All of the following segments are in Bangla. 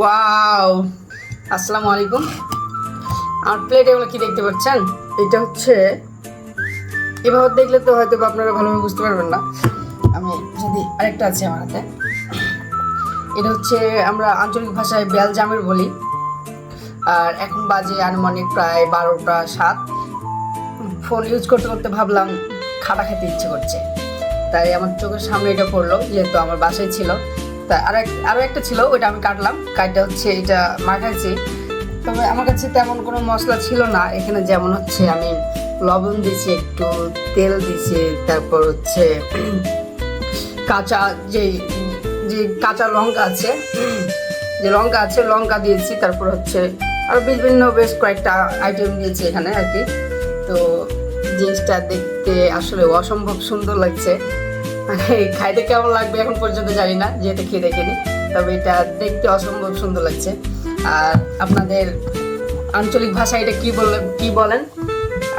ওয়াও আসসালামু আলাইকুম। আমার প্লেট এগুলো কি দেখতে পাচ্ছেন? এটা হচ্ছে এভাবে দেখলে তো হয়তো আপনারা ভালোভাবে বুঝতে পারবেন না। আমি যদি আরেকটা আছে আমার হাতে। এটা হচ্ছে আমরা আঞ্চলিক ভাষায় বেল জামের বলি। আর এখন বাজে আনুমানিক প্রায় বারোটা সাত। ফোন ইউজ করতে করতে ভাবলাম, খাটা খেতে ইচ্ছে করছে। তাই আমার চোখের সামনে এটা পড়ল, যেহেতু আমার বাসায় ছিল। আর আরও একটা ছিল, ওইটা আমি কাটলাম। কাটটা হচ্ছে এটা মাখাইছি। তবে আমার কাছে তেমন কোনো মশলা ছিল না। এখানে যেমন হচ্ছে আমি লবণ দিয়েছি, একটু তেল দিয়েছি, তারপর হচ্ছে কাঁচা যে যে কাঁচা লঙ্কা আছে, যে লঙ্কা আছে, লঙ্কা দিয়েছি, তারপর হচ্ছে আরও বিভিন্ন বেশ কয়েকটা আইটেম দিয়েছি এখানে আর কি। তো জিনিসটা দেখতে আসলে অসম্ভব সুন্দর লাগছে। খাইতে কেমন লাগবে এখন পর্যন্ত জানি না, যেহেতু খেয়ে দেখিনি, তবে এটা দেখতে অসম্ভব সুন্দর লাগছে। আর আপনাদের আঞ্চলিক ভাষায় এটা কি বলে, কি বলেন?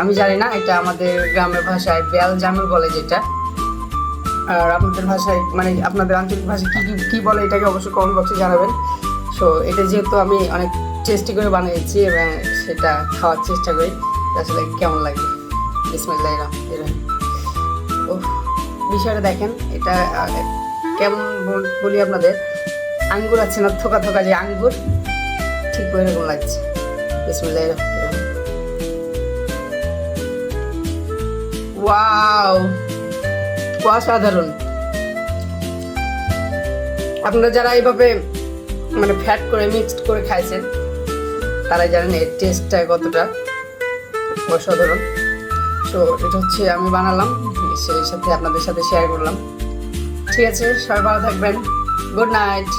আমি জানি না, এটা আমাদের গ্রামের ভাষায় বেল জামুর বলে যেটা। আর আপনাদের ভাষায় মানে আপনাদের আঞ্চলিক ভাষায় কী কী কী বলে এটাকে অবশ্যই কমেন্ট বক্সে জানাবেন। সো এটা যেহেতু আমি অনেক টেস্টি করে বানিয়েছি এবং সেটা খাওয়ার চেষ্টা করি, আসলে কেমন লাগে? বিসমিল্লাহ রহমান ও বিষয়টা দেখেন, এটা কেমন বলি আপনাদের? আঙ্গুর আছে না থোকা থোকা যে আঙ্গুর, ঠিক ওইরকম লাগছে। বিসমিল্লাহ ওয়াও, অসাধারণ। আপনারা যারা এইভাবে মানে ফ্যাট করে মিক্সড করে খাইছেন, তারাই জানেন এর টেস্টটা কতটা অসাধারণ। তো এটা হচ্ছে আমি বানালাম। সেই সাথে আপনাদের সাথে শেয়ার করলাম। ঠিক আছে, সবাই ভালো থাকবেন। Good night